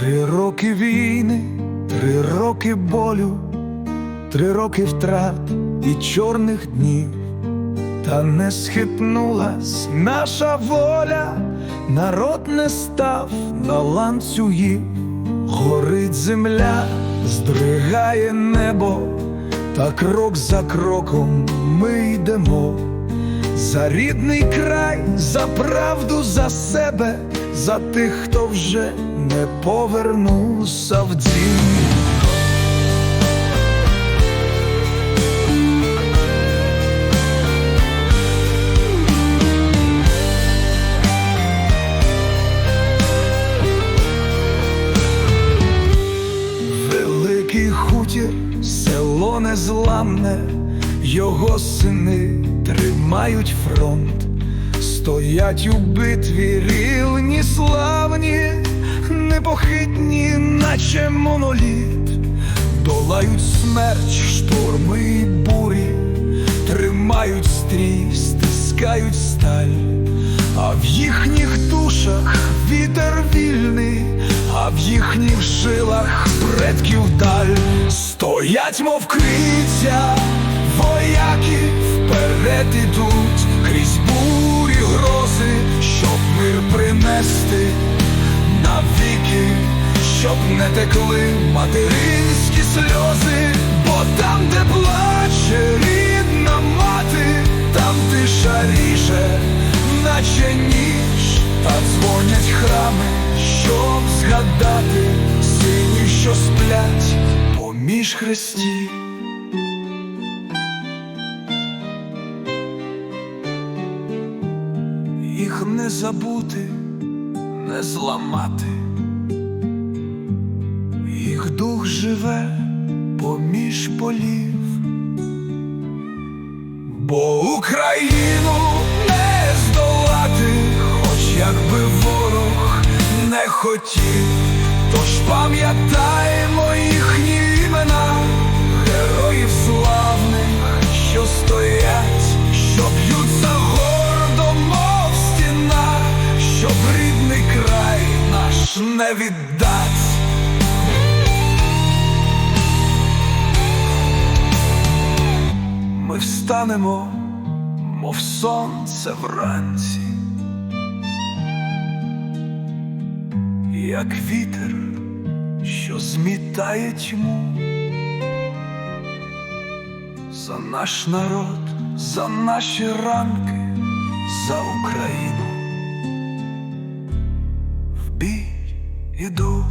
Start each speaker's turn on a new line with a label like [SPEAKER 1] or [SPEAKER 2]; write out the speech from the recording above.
[SPEAKER 1] Три роки війни, три роки болю, три роки втрат і чорних днів, та не схитнулась наша воля, народ не став на ланцюгів, горить земля, здригає небо, та крок за кроком ми йдемо. За рідний край, за правду, за себе, за тих, хто вже не повернувся в дім. Великий хутір, село незламне, його сини тримають фронт, стоять у битві рівні славні, непохитні, наче моноліт, долають смерч, шторми і бурі, тримають стрій, стискають сталь. А в їхніх душах вітер вільний, а в їхніх жилах предків даль стоять, мов криця, вояки вперед ідуть принести навіки, щоб не текли материнські сльози, бо там, де плаче рідна мати, там тиша ріже, наче ніж, та дзвонять храми, щоб згадати сині, що сплять поміж хрестів. Їх не забути, не зламати, їх дух живе поміж полів, бо Україну не здолати, хоч якби ворог не хотів, тож пам'ятаємо не віддать. Ми встанемо, мов сонце вранці, як вітер, що змітає тьму. За наш народ, за наші ранки, за Україну. Іду.